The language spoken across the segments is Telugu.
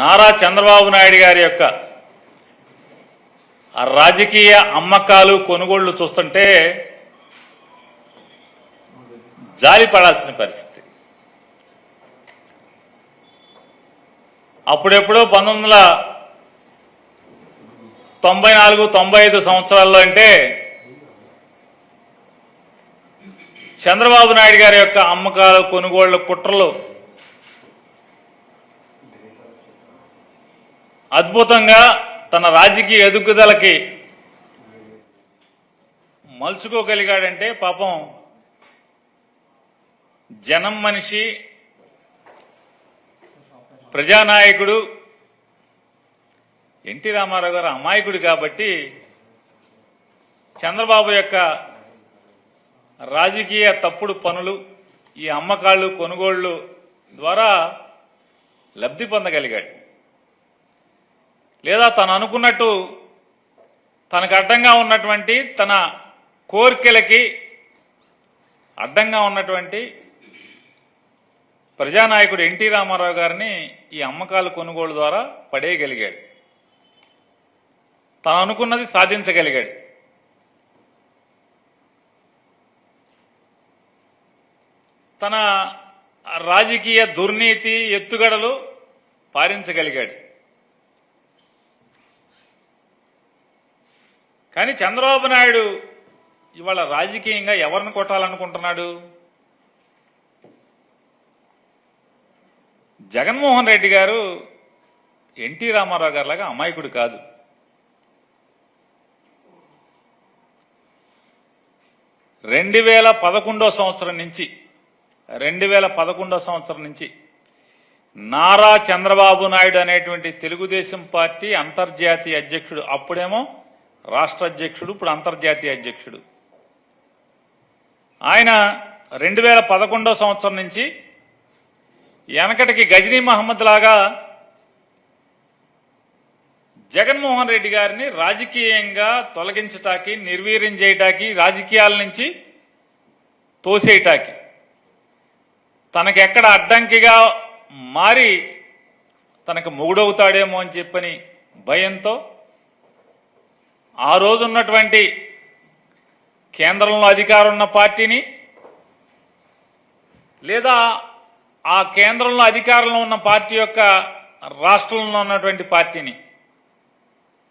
నారా చంద్రబాబు నాయుడు గారి యొక్క రాజకీయ అమ్మకాలు కొనుగోళ్ళు చూస్తుంటే జాలి పడాల్సిన పరిస్థితి. అప్పుడెప్పుడో పంతొమ్మిది వందల తొంభై నాలుగు తొంభై ఐదు సంవత్సరాల్లో అంటే చంద్రబాబు నాయుడు గారి యొక్క అమ్మకాలు కొనుగోళ్ళ కుట్రలు అద్భుతంగా తన రాజకీయ ఎదుగుదలకి మలుచుకోగలిగాడంటే పాపం జనం మనిషి ప్రజానాయకుడు ఎన్టీ రామారావు గారు అమాయకుడు కాబట్టి చంద్రబాబు యొక్క రాజకీయ తప్పుడు పనులు ఈ అమ్మకాళ్ళు కొనుగోళ్ళు ద్వారా లబ్ధి పొందగలిగాడు. లేదా తను అనుకున్నట్టు తనకు అడ్డంగా ఉన్నటువంటి తన కోరికలకి అడ్డంగా ఉన్నటువంటి ప్రజానాయకుడు ఎన్టీ రామారావు గారిని ఈ అమ్మకాలు కొనుగోలు ద్వారా పడేయగలిగాడు. తను అనుకున్నది సాధించగలిగాడు. తన రాజకీయ దుర్నీతి ఎత్తుగడలు పారించగలిగాడు. కానీ చంద్రబాబు నాయుడు ఇవాళ రాజకీయంగా ఎవరిని కొట్టాలనుకుంటున్నాడు? జగన్మోహన్ రెడ్డి గారు ఎన్టీ రామారావు గారిలాగా అమాయకుడు కాదు. రెండు వేల పదకొండో సంవత్సరం నుంచి రెండు వేల పదకొండో సంవత్సరం నుంచి నారా చంద్రబాబు నాయుడు అనేటువంటి తెలుగుదేశం పార్టీ అంతర్జాతీయ అధ్యక్షుడు అప్పుడేమో రాష్ట్ర అధ్యక్షుడు ఇప్పుడు అంతర్జాతీయ అధ్యక్షుడు. ఆయన రెండు వేల పదకొండో సంవత్సరం నుంచి వెనకటికి గజనీ మహమ్మద్ లాగా జగన్మోహన్ రెడ్డి గారిని రాజకీయంగా తొలగించటానికి నిర్వీర్యం చేయటాకి రాజకీయాల నుంచి తోసేయటాకి తనకెక్కడ అడ్డంకిగా మారి తనకు మొగుడవుతాడేమో అని చెప్పని భయంతో ఆ రోజు ఉన్నటువంటి కేంద్రంలో అధికారం ఉన్న పార్టీని లేదా ఆ కేంద్రంలో అధికారంలో ఉన్న పార్టీ యొక్క రాష్ట్రంలో ఉన్నటువంటి పార్టీని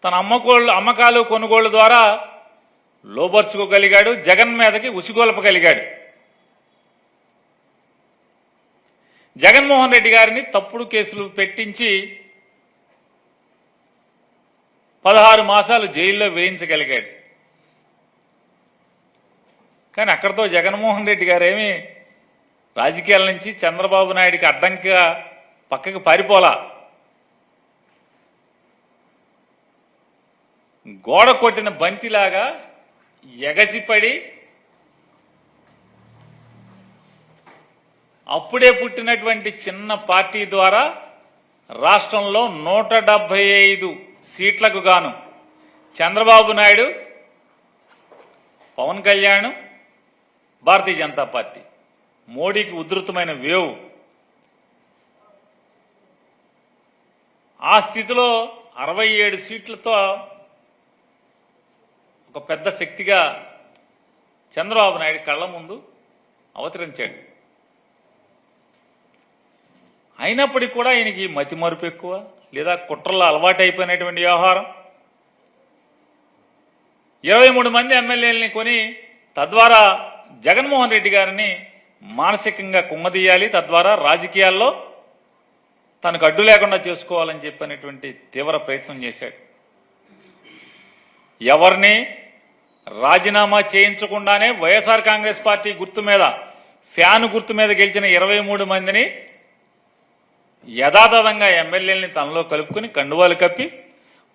తన అమ్మకోళ్ళు అమ్మకాలు కొనుగోళ్ళ ద్వారా లోబర్చుకోగలిగాడు జగన్ మీదకి ఉసిగొల్పగలిగాడు. జగన్మోహన్ రెడ్డి గారిని తప్పుడు కేసులు పెట్టించి పదహారు మాసాలు జైల్లో వేయించగలిగాడు. కానీ అక్కడితో జగన్మోహన్ రెడ్డి గారేమి రాజకీయాల నుంచి చంద్రబాబు నాయుడికి అడ్డంకిగా పక్కకి పారిపోలా. గోడ కొట్టిన బంతిలాగా ఎగసిపడి అప్పుడే పుట్టినటువంటి చిన్న పార్టీ ద్వారా రాష్ట్రంలో నూట డెబ్బై ఐదు సీట్లకు గాను. చంద్రబాబు నాయుడు పవన్ కళ్యాణ్ భారతీయ జనతా పార్టీ. మోడీకి ఉధృతమైన వేవ్. ఆ స్థితిలో అరవై ఏడు సీట్లతో ఒక పెద్ద శక్తిగా చంద్రబాబు నాయుడు కళ్ళ ముందు అవతరించాడు. అయినప్పటికీ కూడా ఈయనకి మతి మరుపు ఎక్కువ లేదా కుట్రలో అలవాటైపోయినటువంటి వ్యవహారం. ఇరవై మూడు మంది ఎమ్మెల్యేలని కొని తద్వారా జగన్మోహన్ రెడ్డి గారిని మానసికంగా కుమ్మదీయాలి తద్వారా రాజకీయాల్లో తనకు అడ్డు లేకుండా చేసుకోవాలని చెప్పినటువంటి తీవ్ర ప్రయత్నం చేశాడు. ఎవరిని రాజీనామా చేయించకుండానే వైఎస్ఆర్ కాంగ్రెస్ పార్టీ గుర్తు మీద ఫ్యాన్ గుర్తు మీద గెలిచిన ఇరవై మూడు మందిని యథాతథంగా ఎమ్మెల్యేలని తనలో కలుపుకుని కండువాలు కప్పి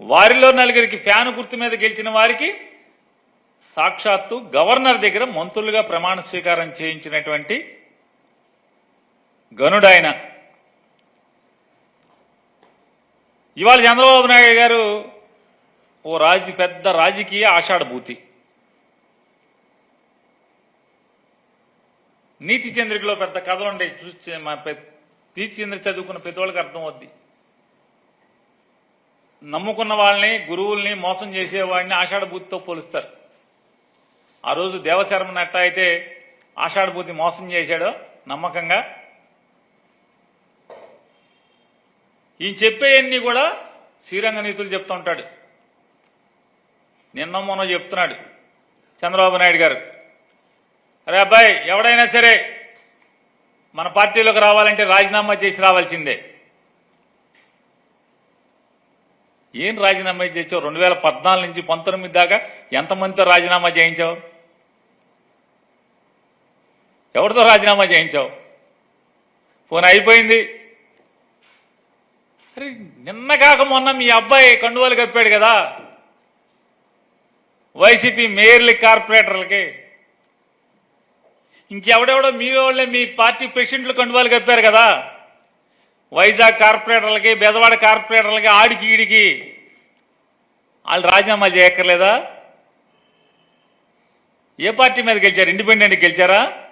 వారిలో నలుగురికి ఫ్యాన్ గుర్తు మీద గెలిచిన వారికి సాక్షాత్తు గవర్నర్ దగ్గర మంత్రులుగా ప్రమాణ స్వీకారం చేయించినటువంటి గనుడాయన. ఇవాళ చంద్రబాబు నాయుడు గారు ఓ రాజ పెద్ద రాజకీయ ఆషాఢభూతి. నీతి చంద్రికలో పెద్ద కథలు ఉంటాయి చూసి తీర్చింద్ర చదువుకున్న ప్రతి అర్థం అవుద్ది. నమ్ముకున్న వాళ్ళని గురువుల్ని మోసం చేసేవాడిని ఆషాఢభూతితో పోలుస్తారు. ఆ రోజు దేవశర్మ నట్ట అయితే ఆషాఢభూతి మోసం చేశాడో నమ్మకంగా? ఈయన చెప్పేయన్నీ కూడా శ్రీరంగ నీతులు చెప్తూ ఉంటాడు. నిన్న మొన్న చెప్తున్నాడు చంద్రబాబు నాయుడు గారు. అరే అబ్బాయి ఎవడైనా సరే మన పార్టీలోకి రావాలంటే రాజీనామా చేసి రావాల్సిందే. ఏం రాజీనామా చేసావు? రెండు వేల పద్నాలుగు నుంచి పంతొమ్మిది దాకా ఎంతమందితో రాజీనామా చేయించావు? ఎవరితో రాజీనామా చేయించావు? ఫోన్ అయిపోయింది. అరే నిన్న కాక మొన్న మీ అబ్బాయి కండువాలు కప్పాడు కదా. వైసీపీ మేయర్లకి కార్పొరేటర్లకి. ఇంకెవడెవడో మీ వాళ్ళే మీ పార్టీ ప్రెసిడెంట్లు కండువాలు కప్పారు కదా. వైజాగ్ కార్పొరేటర్లకి బెదవాడ కార్పొరేటర్లకి ఆడికి ఈడికి. వాళ్ళు రాజీనామా చేయక్కర్లేదా? ఏ పార్టీ మీద గెలిచారు? ఇండిపెండెంట్ గెలిచారా?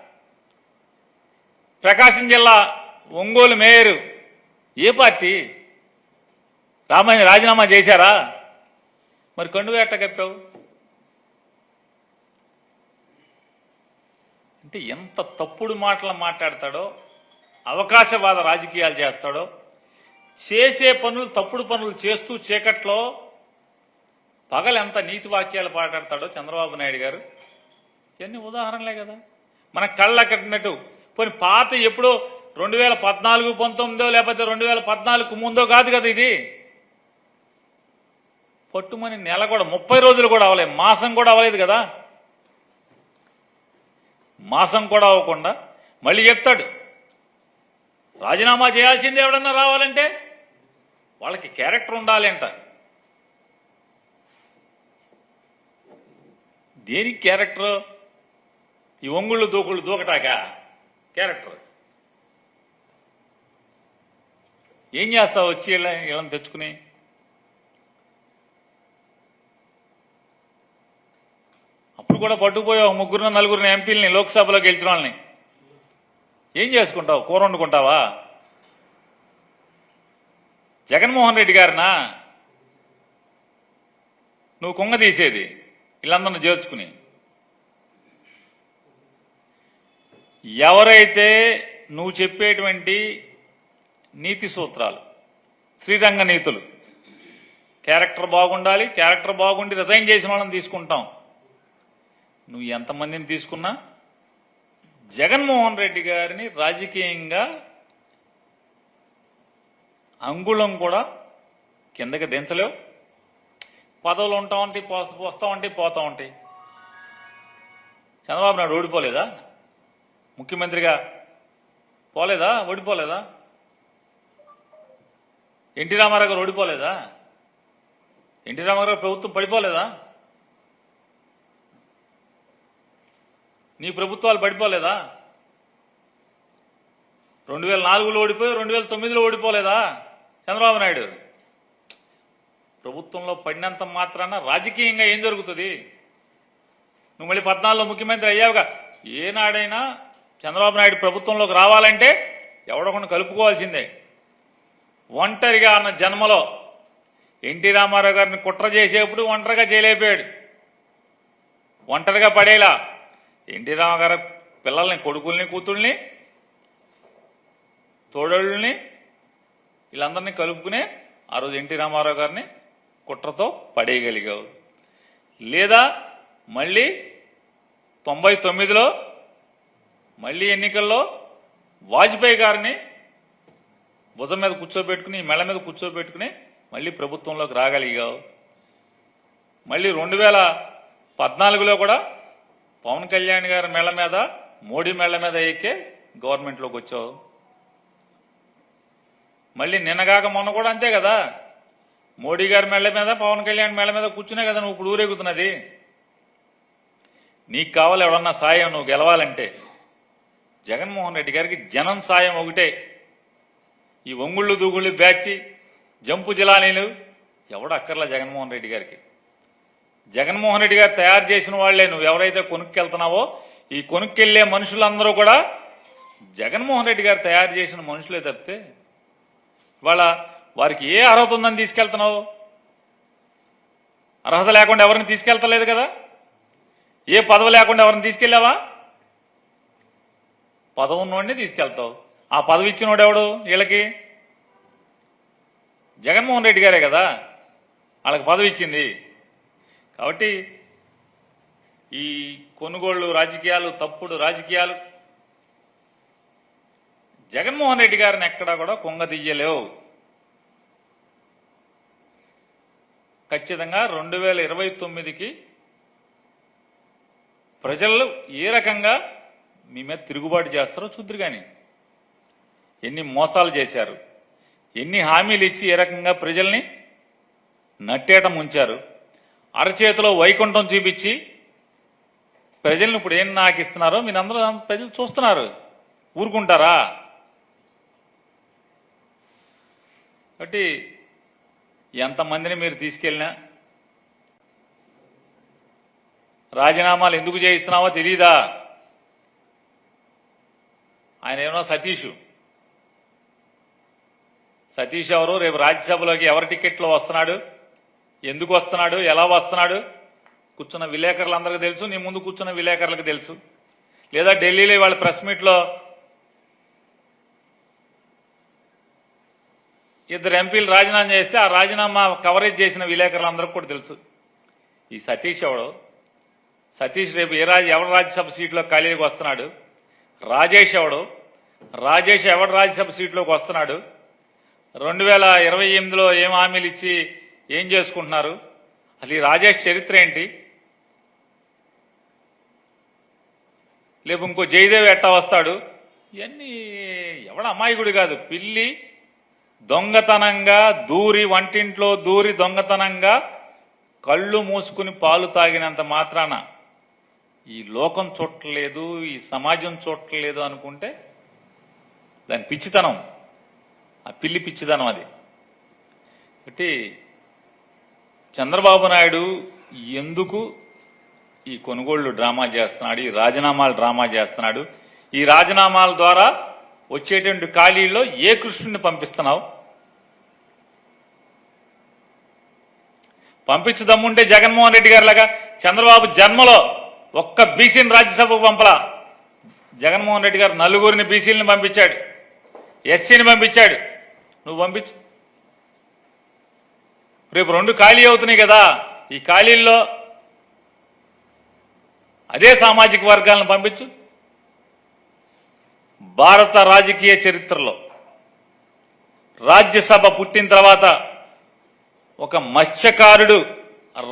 ప్రకాశం జిల్లా ఒంగోలు మేయరు ఏ పార్టీ? రామాయణ రాజీనామా చేశారా? మరి కండువ ఎట్ట కప్పావు? అంటే ఎంత తప్పుడు మాటలు మాట్లాడతాడో అవకాశవాద రాజకీయాలు చేస్తాడో చేసే పనులు తప్పుడు పనులు చేస్తూ చీకట్లో పగలు ఎంత నీతి వాక్యాలు మాట్లాడతాడో చంద్రబాబు నాయుడు గారు ఇవన్నీ ఉదాహరణలే కదా. మన కళ్ళ కట్టినట్టు. పోనీ పాత ఎప్పుడో రెండు వేల పద్నాలుగు పంతొమ్మిదో లేకపోతే రెండు వేల పద్నాలుగు ముందో కాదు కదా ఇది. పట్టుమని నెల కూడా ముప్పై రోజులు కూడా అవ్వలేదు మాసం కూడా అవ్వలేదు కదా. మాసం కూడా అవ్వకుండా మళ్ళీ చెప్తాడు. రాజీనామా చేయాల్సింది ఎవడన్నా రావాలంటే వాళ్ళకి క్యారెక్టర్ ఉండాలి అంట. దేనికి క్యారెక్టర్? ఈ ఒంగుళ్ళు దూకుళ్ళు దూకటాక? క్యారెక్టర్. ఏం చేస్తావు? వచ్చి ఇలా ఇలా తెచ్చుకుని అప్పుడు కూడా పట్టుకుపోయావు ముగ్గురు నలుగురిని ఎంపీలని లోక్సభలో గెలిచిన వాళ్ళని. ఏం చేసుకుంటావు? కూర వండుకుంటావా? జగన్మోహన్ రెడ్డి గారినా? నువ్వు కుంగ తీసేది వీళ్ళందరిని చేర్చుకుని ఎవరైతే నువ్వు చెప్పేటువంటి నీతి సూత్రాలు శ్రీరంగ నీతులు క్యారెక్టర్ బాగుండాలి క్యారెక్టర్ బాగుండి రిజైన్ చేసిన వాళ్ళని తీసుకుంటాం. నువ్వు ఎంతమందిని తీసుకున్నా జగన్మోహన్ రెడ్డి గారిని రాజకీయంగా అంగుళం కూడా కిందకి దించలేవు. పదవులు ఉంటా ఉంటాయి పోస్తా ఉంటాయి పోతా ఉంటాయి. చంద్రబాబు నాయుడు ఓడిపోలేదా? ముఖ్యమంత్రిగా పోలేదా? ఓడిపోలేదా? ఎన్టీ రామారావు గారు ఓడిపోలేదా? ఎన్టీ రామారావు ప్రభుత్వం పడిపోలేదా? నీ ప్రభుత్వాలు పడిపోలేదా? రెండు వేల నాలుగులో ఓడిపోయి రెండు వేల తొమ్మిదిలో ఓడిపోలేదా? చంద్రబాబు నాయుడు. ప్రభుత్వంలో పడినంత మాత్రాన రాజకీయంగా ఏం జరుగుతుంది? నువ్వు మళ్ళీ పద్నాలుగులో ముఖ్యమంత్రి అయ్యావుగా. ఏనాడైనా చంద్రబాబు నాయుడు ప్రభుత్వంలోకి రావాలంటే ఎవడకుండా కలుపుకోవాల్సిందే. ఒంటరిగా అన్న జన్మలో ఎన్టీ రామారావు గారిని కుట్ర చేసేప్పుడు ఒంటరిగా చేయలేకపోయాడు ఒంటరిగా పడేలా. ఎన్టీ రామారావు పిల్లల్ని కొడుకుల్ని కూతుళ్ళని తోడళ్ళని వీళ్ళందరినీ కలుపుకునే ఆ రోజు ఎన్టీ రామారావు గారిని కుట్రతో పడేయగలిగావు. లేదా మళ్ళీ తొంభై తొమ్మిదిలో మళ్ళీ ఎన్నికల్లో వాజ్పేయి గారిని భుజం మీద కూర్చోబెట్టుకుని మెళ్ళ మీద కూర్చోబెట్టుకుని మళ్ళీ ప్రభుత్వంలోకి రాగలిగావు. మళ్ళీ రెండు వేల పద్నాలుగులో కూడా పవన్ కళ్యాణ్ గారి మెళ్ళ మీద మోడీ మెళ్ళ మీద ఎక్కే గవర్నమెంట్లోకి వచ్చావు. మళ్ళీ నిన్నగాక మొన్న కూడా అంతే కదా. మోడీ గారి మెళ్ళ మీద పవన్ కళ్యాణ్ మెళ్ళ మీద కూర్చునే కదా నువ్వు ఇప్పుడు ఊరేగుతున్నది. నీకు కావాలి ఎవడన్నా సాయం నువ్వు గెలవాలంటే. జగన్మోహన్ రెడ్డి గారికి జనం సాయం ఒకటే. ఈ ఒంగుళ్ళు దూగుళ్ళు బ్యాచి జంపు జిలానీలు ఎవడు అక్కర్లా జగన్మోహన్ రెడ్డి గారికి? జగన్మోహన్ రెడ్డి గారు తయారు చేసిన వాళ్ళే నువ్వు ఎవరైతే కొనుక్కెళ్తున్నావో ఈ కొనుక్కెళ్ళే మనుషులందరూ కూడా జగన్మోహన్ రెడ్డి గారు తయారు చేసిన మనుషులే తప్పితే వాళ్ళ వారికి ఏ అర్హత ఉందని తీసుకెళ్తున్నావు? అర్హత లేకుండా ఎవరిని తీసుకెళ్తలేదు కదా? ఏ పదవి లేకుండా ఎవరిని తీసుకెళ్ళావా? పదవి ఉన్నోడిని తీసుకెళ్తావు. ఆ పదవి ఇచ్చినోడు ఎవడు వీళ్ళకి? జగన్మోహన్ రెడ్డి గారే కదా. వాళ్ళకి పదవి ఇచ్చింది. కాబట్టి ఈ కొనుగోళ్ళు రాజకీయాలు తప్పుడు రాజకీయాలు జగన్మోహన్ రెడ్డి గారిని ఎక్కడా కూడా కొంగదీయలేవు. ఖచ్చితంగా రెండు వేల ఇరవై తొమ్మిదికి ప్రజలు ఏ రకంగా మీ మీద తిరుగుబాటు చేస్తారో చూద్దరు కానీ ఎన్ని మోసాలు చేశారు ఎన్ని హామీలు ఇచ్చి ఏ రకంగా ప్రజల్ని నట్టేట ముంచారు అరచేతిలో వైకుంఠం చూపించి ప్రజలను ఇప్పుడు ఏం నాకు ఇస్తున్నారో మీరందరూ ప్రజలు చూస్తున్నారు. ఊరుకుంటారా? కాబట్టి ఎంతమందిని మీరు తీసుకెళ్ళినా రాజీనామాలు ఎందుకు చేయిస్తున్నావో తెలీదా? ఆయన ఏమన్నా సతీష్? సతీష్ ఎవరు? రేపు రాజ్యసభలోకి ఎవరి టికెట్లో వస్తున్నాడు? ఎందుకు వస్తున్నాడు? ఎలా వస్తున్నాడు? కూర్చున్న విలేకరులందరికీ తెలుసు నీ ముందు కూర్చున్న విలేకరులకు తెలుసు. లేదా ఢిల్లీలో వాళ్ళ ప్రెస్ మీట్లో ఇద్దరు ఎంపీలు రాజీనామా చేస్తే ఆ రాజీనామా కవరేజ్ చేసిన విలేకరులందరికీ కూడా తెలుసు. ఈ సతీష్ ఎవడు? సతీష్ రేపు ఏ రాజ ఎవరు రాజ్యసభ సీట్లో ఖాళీకి వస్తున్నాడు? రాజేష్ ఎవడు? రాజేష్ ఎవడు రాజ్యసభ సీట్లోకి వస్తున్నాడు? రెండు వేల ఇరవై ఎనిమిదిలో ఏం హామీలు ఇచ్చి ఏం చేసుకుంటున్నారు? అసలు ఈ రాజేష్ చరిత్ర ఏంటి? లేపు ఇంకో జయదేవ్ ఎట్టా వస్తాడు? ఇవన్నీ ఎవడ అమాయకుడు కాదు. పిల్లి దొంగతనంగా దూరి వంటింట్లో దూరి దొంగతనంగా కళ్ళు మూసుకుని పాలు తాగినంత మాత్రాన ఈ లోకం చూడట్లేదు ఈ సమాజం చూడట్లేదు అనుకుంటే దాని పిచ్చితనం. ఆ పిల్లి పిచ్చితనం అది. కాబట్టి చంద్రబాబు నాయుడు ఎందుకు ఈ కొనుగోళ్ళు డ్రామా చేస్తున్నాడు ఈ రాజీనామాలు డ్రామా చేస్తున్నాడు? ఈ రాజీనామాల ద్వారా వచ్చేటువంటి ఖాళీల్లో ఏ కృష్ణుడిని పంపిస్తున్నావు? పంపించదమ్ముంటే జగన్మోహన్ రెడ్డి గారి లాగా చంద్రబాబు జన్మలో ఒక్క బీసీని రాజ్యసభకు పంపలా. జగన్మోహన్ రెడ్డి గారు నలుగురిని బీసీలను పంపించాడు ఎస్సీని పంపించాడు. నువ్వు పంపించు. రేపు రెండు ఖాళీ అవుతున్నాయి కదా. ఈ ఖాళీల్లో అదే సామాజిక వర్గాలను పంపించు. భారత రాజకీయ చరిత్రలో రాజ్యసభ పుట్టిన తర్వాత ఒక మత్స్యకారుడు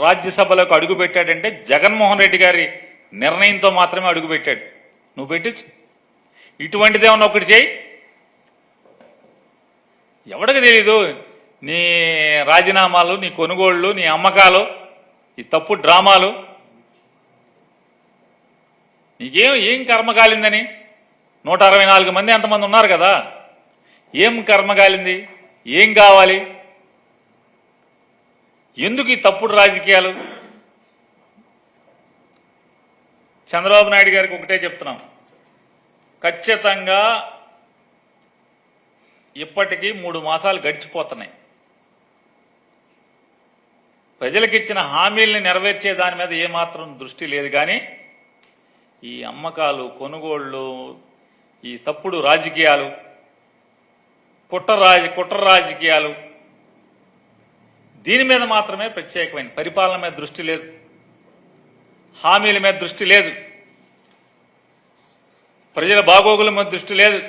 రాజ్యసభలోకి అడుగుపెట్టాడంటే జగన్మోహన్ రెడ్డి గారి నిర్ణయంతో మాత్రమే అడుగుపెట్టాడు. నువ్వు పెట్టచ్చు. ఇటువంటిదేమన్నా ఒకటి చేయి. ఎవడికి తెలీదు. నీ రాజీనామాలు నీ కొనుగోళ్ళు నీ అమ్మకాలు ఈ తప్పు డ్రామాలు నీకేం ఏం కర్మ కాలిందని? నూట అరవై నాలుగు మంది ఎంతమంది ఉన్నారు కదా? ఏం కర్మ కాలింది? ఏం కావాలి? ఎందుకు ఈ తప్పుడు రాజకీయాలు? చంద్రబాబు నాయుడు గారికి ఒకటే చెప్తున్నాం. ఖచ్చితంగా ఇప్పటికీ మూడు మాసాలు గడిచిపోతున్నాయి. ప్రజలకిచ్చిన హామీల్ని నెరవేర్చే దాని మీద ఏమాత్రం దృష్టి లేదు కానీ ఈ అమ్మకాలు కొనుగోళ్ళు ఈ తప్పుడు రాజకీయాలు కుట్ర రాజ కుట్ర రాజకీయాలు దీని మీద మాత్రమే ప్రత్యేకమైన పరిపాలన మీద దృష్టి లేదు. హామీల మీద దృష్టి లేదు. ప్రజల బాగోగుల మీద దృష్టి లేదు.